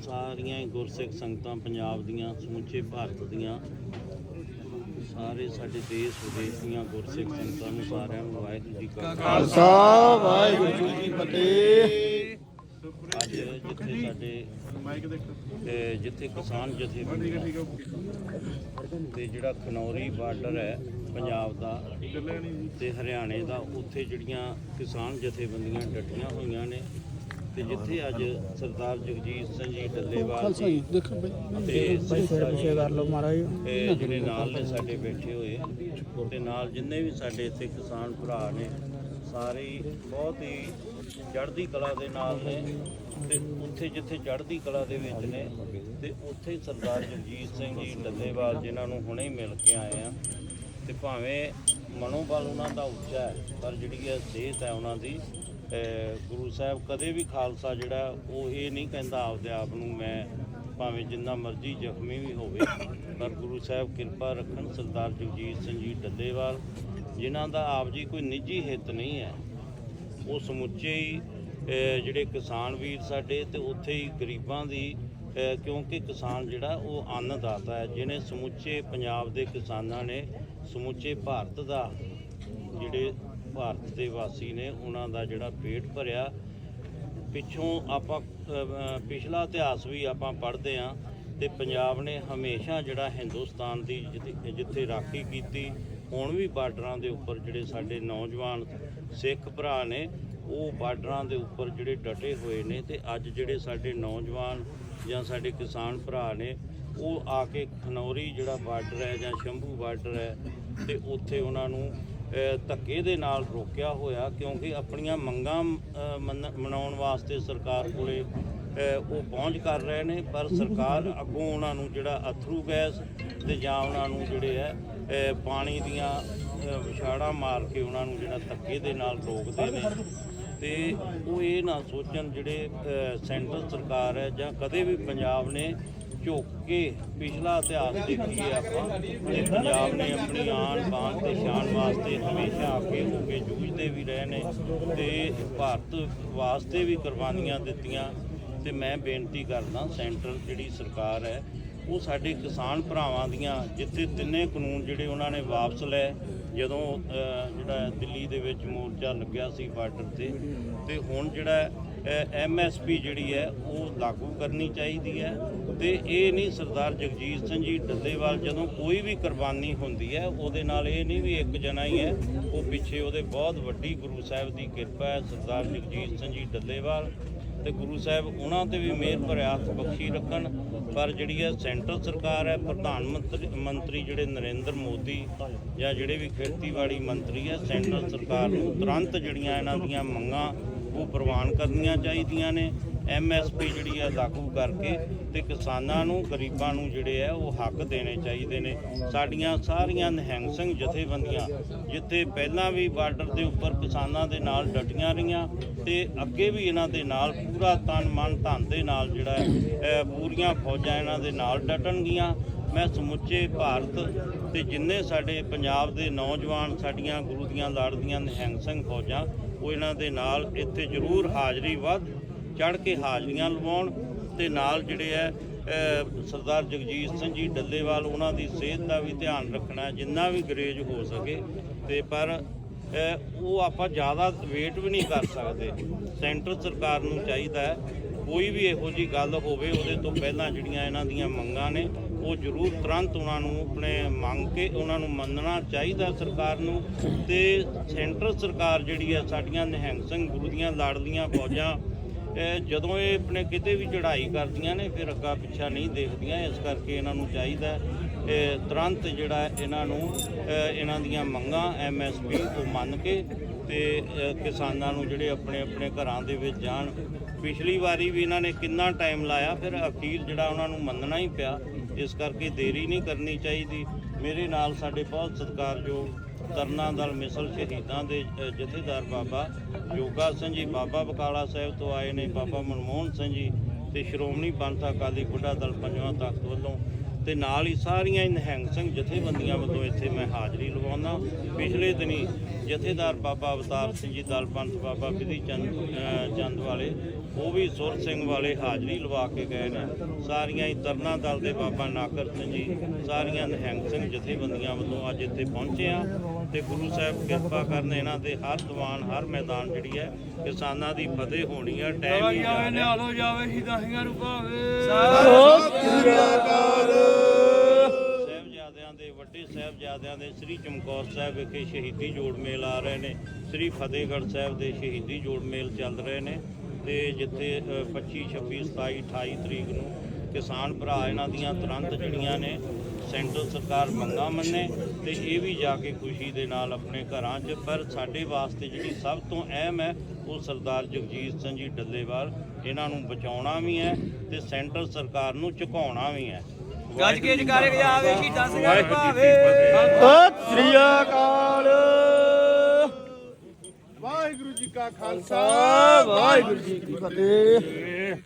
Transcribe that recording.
ਸਾਰੀਆਂ ਹੀ ਗੁਰਸਿੱਖ ਸੰਗਤਾਂ ਪੰਜਾਬ ਦੀਆਂ ਸਮੁੱਚੇ ਭਾਰਤ ਦੀਆਂ ਸਾਰੇ ਸਾਡੇ ਦੇਸ਼ ਵਿਦੇਸ਼ ਦੀਆਂ ਗੁਰਸਿੱਖ ਸੰਗਤਾਂ ਨੂੰ ਸਾਰਿਆਂ ਨੂੰ ਵਾਹਿਗੁਰੂ ਜੀ ਕਾ ਖਾਲਸਾ। ਵਾਹਿਗੁਰੂ ਜੀ ਕੀ ਫਤਿਹ। ਅੱਜ ਜਿੱਥੇ ਸਾਡੇ ਅਹ ਜਿੱਥੇ ਕਿਸਾਨ ਜਥੇਬੰਦੀਆਂ ਤੇ ਜਿਹੜਾ ਖਨੌਰੀ ਬਾਰਡਰ ਹੈ ਪੰਜਾਬ ਦਾ ਤੇ ਹਰਿਆਣੇ ਦਾ ਉੱਥੇ ਜਿਹੜੀਆਂ ਕਿਸਾਨ ਜਥੇਬੰਦੀਆਂ ਡਟੀਆਂ ਹੋਈਆਂ ਨੇ ਤੇ ਜਿੱਥੇ ਅੱਜ ਸਰਦਾਰ ਜਗਜੀਤ ਸਿੰਘ ਜੀ ਡੱਲੇਵਾਲ ਜੀ ਦੇਖੋ ਬਈ। ਤੇ ਸਿੱਖਾ ਜੀ ਕਰ ਲਓ ਮਹਾਰਾਜ। ਇਹ ਜਿਹੜੇ ਨਾਲ ਨੇ ਸਾਡੇ ਬੈਠੇ ਹੋਏ ਤੇ ਨਾਲ ਜਿੰਨੇ ਵੀ ਸਾਡੇ ਇੱਥੇ ਕਿਸਾਨ ਭਰਾ ਨੇ ਸਾਰੇ ਹੀ ਬਹੁਤ ਹੀ ਚੜ੍ਹਦੀ ਕਲਾ ਦੇ ਨਾਲ ਨੇ ਤੇ ਉੱਥੇ ਜਿੱਥੇ ਚੜ੍ਹਦੀ ਕਲਾ ਦੇ ਵਿੱਚ ਨੇ ਤੇ ਉੱਥੇ ਹੀ ਸਰਦਾਰ ਜਗਜੀਤ ਸਿੰਘ ਜੀ ਡੱਲੇਵਾਲ ਜਿਨ੍ਹਾਂ ਨੂੰ ਹੁਣੇ ਹੀ ਮਿਲ ਕੇ ਆਏ ਆ ਤੇ ਭਾਵੇਂ ਮਨੋਬਲ ਉਹਨਾਂ ਦਾ ਉੱਚਾ ਹੈ ਪਰ ਜਿਹੜੀ ਇਹ ਸਿਹਤ ਹੈ ਉਹਨਾਂ ਦੀ ਗੁਰੂ ਸਾਹਿਬ ਕਦੇ ਵੀ ਖਾਲਸਾ ਜਿਹੜਾ, ਉਹ ਇਹ ਨਹੀਂ ਕਹਿੰਦਾ ਆਪਦੇ ਆਪ ਨੂੰ ਮੈਂ ਭਾਵੇਂ ਜਿੰਨਾ ਮਰਜ਼ੀ ਜ਼ਖਮੀ ਵੀ ਹੋਵੇ, ਪਰ ਗੁਰੂ ਸਾਹਿਬ ਕਿਰਪਾ ਰੱਖਣ ਸਰਦਾਰ ਜਗਜੀਤ ਸਿੰਘ ਜੀ ਡੱਲੇਵਾਲ, ਜਿਨ੍ਹਾਂ ਦਾ ਆਪ ਜੀ ਕੋਈ ਨਿੱਜੀ ਹਿੱਤ ਨਹੀਂ ਹੈ, ਉਹ ਸਮੁੱਚੇ ਹੀ ਜਿਹੜੇ ਕਿਸਾਨ ਵੀਰ ਸਾਡੇ ਤੇ ਉੱਥੇ ਹੀ ਗਰੀਬਾਂ ਦੀ ਕਿਉਂਕਿ ਕਿਸਾਨ ਜਿਹੜਾ, ਉਹ ਅੰਨਦਾਤਾ ਹੈ, ਜਿਹਨੇ ਸਮੁੱਚੇ ਪੰਜਾਬ ਦੇ ਕਿਸਾਨਾਂ ਨੇ ਸਮੁੱਚੇ ਭਾਰਤ ਦਾ ਜਿਹੜੇ ਭਾਰਤ ਦੇ ਵਾਸੀ ਨੇ ਉਹਨਾਂ ਦਾ ਜਿਹੜਾ ਪੇਟ ਭਰਿਆ। ਪਿੱਛੋਂ ਆਪਾਂ ਪਿਛਲਾ ਇਤਿਹਾਸ ਵੀ ਆਪਾਂ ਪੜ੍ਹਦੇ ਆਂ ਤੇ ਪੰਜਾਬ ਨੇ ਹਮੇਸ਼ਾ ਜਿਹੜਾ ਹਿੰਦੁਸਤਾਨ ਦੀ ਜਿੱਥੇ- ਜਿੱਥੇ ਰਾਖੀ ਕੀਤੀ, ਹੁਣ ਵੀ ਬਾਰਡਰਾਂ ਦੇ ਉੱਪਰ ਜਿਹੜੇ ਸਾਡੇ ਨੌਜਵਾਨ ਸਿੱਖ ਭਰਾ ਨੇ, ਉਹ ਬਾਰਡਰਾਂ ਦੇ ਉੱਪਰ ਜਿਹੜੇ ਡਟੇ ਹੋਏ ਨੇ ਤੇ ਅੱਜ ਜਿਹੜੇ ਸਾਡੇ ਨੌਜਵਾਨ ਜਾਂ ਸਾਡੇ ਕਿਸਾਨ ਭਰਾ ਨੇ, ਉਹ ਆ ਕੇ ਖਨੌਰੀ ਜਿਹੜਾ ਬਾਰਡਰ ਹੈ ਜਾਂ ਸ਼ੰਭੂ ਬਾਰਡਰ ਹੈ ਤੇ ਉੱਥੇ ਉਹਨਾਂ ਨੂੰ ਧੱਕੇ ਦੇ ਨਾਲ ਰੋਕਿਆ ਹੋਇਆ ਕਿਉਂਕਿ ਆਪਣੀਆਂ ਮੰਗਾਂ ਮੰਨ- ਮਨਾਉਣ ਵਾਸਤੇ ਸਰਕਾਰ ਕੋਲੇ ਉਹ ਪਹੁੰਚ ਕਰ ਰਹੇ ਨੇ, ਪਰ ਸਰਕਾਰ ਅੱਗੋਂ ਉਹਨਾਂ ਨੂੰ ਜਿਹੜਾ ਅਥਰੂ ਗੈਸ ਤੇ ਜਾਂ ਉਹਨਾਂ ਨੂੰ ਜਿਹੜੇ ਹੈ ਪਾਣੀ ਦੀਆਂ ਵਿਛਾੜਾਂ ਮਾਰ ਕੇ ਉਹਨਾਂ ਨੂੰ ਜਿਹੜਾ ਧੱਕੇ ਦੇ ਨਾਲ ਰੋਕਦੇ ਨੇ। ਤੇ ਉਹ ਇਹ ਨਾ ਸੋਚਣ ਜਿਹੜੇ ਸੈਂਟਰ ਸਰਕਾਰ ਹੈ ਜਾਂ ਕਦੇ ਵੀ ਪੰਜਾਬ ਨੇ ਝੁੱਕ ਕੇ ਪਿਛਲਾ ਇਤਿਹਾਸ ਦੇਖੀਏ ਆਪਾਂ। ਤੇ ਪੰਜਾਬ ਨੇ ਆਪਣੀ ਆਨ ਬਾਨ ਤੇ ਸ਼ਾਨ ਵਾਸਤੇ ਹਮੇਸ਼ਾ ਅੱਗੇ ਹੋ ਕੇ ਜੂਝਦੇ ਵੀ ਰਹੇ ਨੇ ਤੇ ਭਾਰਤ ਵਾਸਤੇ ਵੀ ਕੁਰਬਾਨੀਆਂ ਦਿੱਤੀਆਂ। ਤੇ ਮੈਂ ਬੇਨਤੀ ਕਰਦਾ, ਸੈਂਟਰ ਜਿਹੜੀ ਸਰਕਾਰ ਹੈ, ਉਹ ਸਾਡੇ ਕਿਸਾਨ ਭਰਾਵਾਂ ਦੀਆਂ ਜਿੱਥੇ ਤਿੰਨੇ ਕਾਨੂੰਨ ਜਿਹੜੇ ਉਹਨਾਂ ਨੇ ਵਾਪਸ ਲਏ, ਜਦੋਂ ਜਿਹੜਾ ਦਿੱਲੀ ਦੇ ਵਿੱਚ ਮੋਰਚਾ ਲੱਗਿਆ ਸੀ ਬਾਰਡਰ ਤੇ ਤੇ ਹੁਣ ਜਿਹੜਾ ਐਮਐਸਪੀ ਜਿਹੜੀ ਹੈ, ਉਹ ਲਾਗੂ ਕਰਨੀ ਚਾਹੀਦੀ ਹੈ। ਤੇ ਇਹ ਨਹੀਂ ਸਰਦਾਰ ਜਗਜੀਤ ਸਿੰਘ ਜੀ ਡੱਲੇਵਾਲ ਜਦੋਂ ਕੋਈ ਵੀ ਕੁਰਬਾਨੀ ਹੁੰਦੀ ਹੈ, ਉਹਦੇ ਨਾਲ ਇਹ ਨਹੀਂ ਵੀ ਇੱਕ ਜਣਾ ਹੀ ਹੈ। ਉਹ ਪਿੱਛੇ ਉਹਦੇ ਬਹੁਤ ਵੱਡੀ ਗੁਰੂ ਸਾਹਿਬ ਦੀ ਕਿਰਪਾ ਹੈ, ਸਰਦਾਰ ਜਗਜੀਤ ਸਿੰਘ ਜੀ ਡੱਲੇਵਾਲ। ਤੇ ਗੁਰੂ ਸਾਹਿਬ ਉਹਨਾਂ ਤੇ ਵੀ ਮਿਹਰ ਭਰਿਆ ਹੱਥ ਬਖਸ਼ੀ ਰੱਖਣ। ਪਰ ਜਿਹੜੀ ਹੈ, ਸੈਂਟਰ ਸਰਕਾਰ ਹੈ, ਪ੍ਰਧਾਨ ਮੰਤਰੀ ਮੰਤਰੀ ਜਿਹੜੇ ਨਰਿੰਦਰ ਮੋਦੀ ਜਾਂ ਜਿਹੜੇ ਵੀ ਖੇਤੀਬਾੜੀ ਮੰਤਰੀ ਹੈ, ਸੈਂਟਰ ਸਰਕਾਰ ਨੂੰ ਤੁਰੰਤ ਜਿਹੜੀਆਂ ਇਹਨਾਂ ਦੀਆਂ ਮੰਗਾਂ ਉਹ ਪ੍ਰਵਾਨ ਕਰਨੀਆਂ ਚਾਹੀਦੀਆਂ ਨੇ। ਐਮਐਸਪੀ ਜਿਹੜੀ ਹੈ ਲਾਗੂ ਕਰਕੇ ਤੇ ਕਿਸਾਨਾਂ ਨੂੰ, ਗਰੀਬਾਂ ਨੂੰ ਜਿਹੜੇ ਹੈ ਉਹ ਹੱਕ ਦੇਣੇ ਚਾਹੀਦੇ ਨੇ। ਸਾਡੀਆਂ ਸਾਰੀਆਂ ਨਿਹੰਗ ਸਿੰਘ ਜਥੇਬੰਦੀਆਂ, ਜਿੱਥੇ ਪਹਿਲਾਂ ਵੀ ਬਾਰਡਰ ਦੇ ਉੱਪਰ ਕਿਸਾਨਾਂ ਦੇ ਨਾਲ ਡਟੀਆਂ ਰਹੀਆਂ ਤੇ ਅੱਗੇ ਵੀ ਇਹਨਾਂ ਦੇ ਨਾਲ ਪੂਰਾ ਤਨ, ਮਨ, ਧਨ ਦੇ ਨਾਲ ਜਿਹੜਾ ਪੂਰੀਆਂ ਫੌਜਾਂ ਇਹਨਾਂ ਦੇ ਨਾਲ ਡਟਣਗੀਆਂ। ਮੈਂ ਸਮੁੱਚੇ ਭਾਰਤ ਤੇ ਜਿੰਨੇ ਸਾਡੇ ਪੰਜਾਬ ਦੇ ਨੌਜਵਾਨ, ਸਾਡੀਆਂ ਗੁਰੂ ਦੀਆਂ ਲਾੜਦੀਆਂ ਨਿਹੰਗ ਸਿੰਘ ਫੌਜਾਂ ਉਹ ਇਹਨਾਂ ਦੇ ਨਾਲ ਇੱਥੇ ਜ਼ਰੂਰ ਹਾਜ਼ਰੀ ਵੱਧ ਚੜ ਕੇ ਹਾਜ਼ਰੀਆਂ ਲਵਾਉਣ ਤੇ ਨਾਲ ਜਿਹੜੇ ਹੈ ਸਰਦਾਰ ਜਗਜੀਤ ਸਿੰਘ ਜੀ ਡੱਲੇਵਾਲ, ਉਹਨਾਂ ਦੀ ਸਿਹਤ ਦਾ ਵੀ ਧਿਆਨ ਰੱਖਣਾ, ਜਿੰਨਾ ਵੀ ਗਰੇਜ ਹੋ ਸਕੇ ਤੇ ਪਰ ਉਹ ਆਪਾਂ ਜ਼ਿਆਦਾ ਵੇਟ ਵੀ ਨਹੀਂ ਕਰ ਸਕਦੇ। ਸੈਂਟਰ ਸਰਕਾਰ ਨੂੰ ਚਾਹੀਦਾ ਹੈ, ਕੋਈ ਵੀ ਇਹੋ ਜੀ ਗੱਲ ਹੋਵੇ, ਉਹਦੇ ਤੋਂ ਪਹਿਲਾਂ ਜਿਹੜੀਆਂ ਇਹਨਾਂ ਦੀਆਂ ਮੰਗਾਂ ਨੇ ਉਹ ਜ਼ਰੂਰ ਤੁਰੰਤ ਉਹਨਾਂ ਨੂੰ ਆਪਣੇ ਮੰਗ ਕੇ ਉਹਨਾਂ ਨੂੰ ਮੰਨਣਾ ਚਾਹੀਦਾ ਸਰਕਾਰ ਨੂੰ ਤੇ ਸੈਂਟਰ ਸਰਕਾਰ ਜਿਹੜੀ ਹੈ ਸਾਡੀਆਂ ਨਿਹੰਗ ਸਿੰਘ ਗੁਰੂ ਦੀਆਂ ਲਾੜਲੀਆਂ ਫੌਜਾਂ ਜਦੋਂ ਇਹ ਆਪਣੇ ਕਿਤੇ ਵੀ ਚੜ੍ਹਾਈ ਕਰਦੀਆਂ ਨੇ, ਫਿਰ ਅੱਗਾ ਪਿੱਛਾ ਨਹੀਂ ਦੇਖਦੀਆਂ, ਇਸ ਕਰਕੇ ਇਹਨਾਂ ਨੂੰ ਚਾਹੀਦਾ ਤੁਰੰਤ ਜਿਹੜਾ ਇਹਨਾਂ ਨੂੰ ਇਹਨਾਂ ਦੀਆਂ ਮੰਗਾਂ ਐਮਐਸਪੀ ਉਹ ਮੰਨ ਕੇ ਤੇ ਕਿਸਾਨਾਂ ਨੂੰ ਜਿਹੜੇ ਆਪਣੇ ਆਪਣੇ ਘਰਾਂ ਦੇ ਵਿੱਚ ਜਾਣ। ਪਿਛਲੀ ਵਾਰੀ ਵੀ ਇਹਨਾਂ ਨੇ ਕਿੰਨਾ ਟਾਈਮ ਲਾਇਆ, ਫਿਰ ਅਖੀਰ ਜਿਹੜਾ ਉਹਨਾਂ ਨੂੰ ਮੰਨਣਾ ਹੀ ਪਿਆ। ਇਸ ਕਰਕੇ ਦੇਰੀ ਨਹੀਂ ਕਰਨੀ ਚਾਹੀਦੀ। ਮੇਰੇ ਨਾਲ ਸਾਡੇ ਬਹੁਤ ਸਤਿਕਾਰਯੋਗ ਤਰਨਾ ਦਲ ਮਿਸਲ ਸ਼ਹੀਦਾਂ ਦੇ ਜਥੇਦਾਰ ਬਾਬਾ ਜੋਗਾ ਸਿੰਘ ਜੀ, ਬਾਬਾ ਬਕਾਲਾ ਸਾਹਿਬ ਤੋਂ ਆਏ ਨੇ, ਬਾਬਾ ਮਨਮੋਹਨ ਸਿੰਘ ਜੀ ਤੇ ਸ਼੍ਰੋਮਣੀ ਪੰਥ ਅਕਾਲੀ ਬੁੱਢਾ ਦਲ ਪੰਜਵਾਂ ਤਖਤ ਵੱਲੋਂ ਤੇ ਨਾਲ ਹੀ ਸਾਰੀਆਂ ਨਿਹੰਗ ਸਿੰਘ ਜਥੇਬੰਦੀਆਂ ਵੱਲੋਂ ਇੱਥੇ ਮੈਂ ਹਾਜ਼ਰੀ ਲਵਾਉਣਾ ਪਿਛਲੇ ਦਿਨੀ ਜਥੇਦਾਰ ਬਾਬਾ ਅਵਤਾਰ ਸਿੰਘ ਜੀ ਦਲਪੰਥ ਬਾਬਾ ਵਿਧੀ ਚੰਦ ਚੰਦ ਵਾਲੇ ਉਹ ਵੀ ਸੁਰ ਸਿੰਘ ਵਾਲੇ ਹਾਜ਼ਰੀ ਲਵਾ ਕੇ ਗਏ ਨੇ। ਸਾਰੀਆਂ ਹੀ ਤਰਨਾ ਦਲ ਦੇ ਬਾਬਾ ਨਾਕਰ ਸਿੰਘ ਜੀ ਸਾਰੀਆਂ ਨਿਹੰਗ ਸਿੰਘ ਜਥੇਬੰਦੀਆਂ ਵੱਲੋਂ ਅੱਜ ਇੱਥੇ ਪਹੁੰਚੇ ਆ ਤੇ ਗੁਰੂ ਸਾਹਿਬ ਕਿਰਪਾ ਕਰਨ ਇਹਨਾਂ ਦੇ ਹਰ ਦੀਵਾਨ ਹਰ ਮੈਦਾਨ ਜਿਹੜੀ ਹੈ ਕਿਸਾਨਾਂ ਦੀ ਫਤਿਹ ਹੋਣੀ ਆ ਟਾਈਮ ਹੀ ਜਾ ਰਿਹਾ ਲੋ ਜਾਵੇ ਸ਼ਹੀਦਾਂ ਸਿੰਘਾਂ ਸਾਹਿਬਜ਼ਾਦਿਆਂ ਸਾਹਿਬਜ਼ਾਦਿਆਂ ਦੇ ਸ੍ਰੀ ਚਮਕੌਰ ਸਾਹਿਬ ਵਿਖੇ ਸ਼ਹੀਦੀ ਜੋੜ ਮੇਲ ਆ ਰਹੇ ਨੇ। ਸ੍ਰੀ ਫਤਿਹਗੜ੍ਹ ਸਾਹਿਬ ਦੇ ਸ਼ਹੀਦੀ ਜੋੜ ਮੇਲ ਚੱਲ ਰਹੇ ਨੇ ਤੇ ਜਿੱਥੇ ਅ, 25 26 27 28 ਤਰੀਕ ਨੂੰ ਕਿਸਾਨ ਭਰਾ ਇਹਨਾਂ ਦੀਆਂ ਤੁਰੰਤ ਜਿਹੜੀਆਂ ਨੇ ਸੈਂਟਰ ਸਰਕਾਰ ਮੰਗਾਂ ਮੰਨੇ ਤੇ ਇਹ ਵੀ ਜਾ ਕੇ ਖੁਸ਼ੀ ਦੇ ਨਾਲ ਆਪਣੇ ਘਰਾਂ 'ਚ। ਪਰ ਸਾਡੇ ਵਾਸਤੇ ਜਿਹੜੀ ਸਭ ਤੋਂ ਅਹਿਮ ਹੈ ਉਹ ਸਰਦਾਰ ਜਗਜੀਤ ਸਿੰਘ ਜੀ ਡੱਲੇਵਾਲ। ਇਹਨਾਂ ਨੂੰ ਬਚਾਉਣਾ ਵੀ ਹੈ ਤੇ ਸੈਂਟਰ ਸਰਕਾਰ ਨੂੰ ਝੁਕਾਉਣਾ ਵੀ ਹੈ। ਗੱਜ ਕੇ ਜਕਾਰੇ ਜਾਵੇ ਸ਼ਹੀਦਾਂ ਸਿੰਘਾਂ ਨੂੰ ਵਾਹਿਗੁਰੂ ਜੀ ਭਾਵੇ। ਕੀ ਫਤਿਹ। ਸਤਿ ਸ੍ਰੀ ਅਕਾਲ। ਵਾਹਿਗੁਰੂ ਜੀ ਕਾ ਖਾਲਸਾ। ਵਾਹਿਗੁਰੂ ਜੀ ਕੀ ਫਤਿਹ।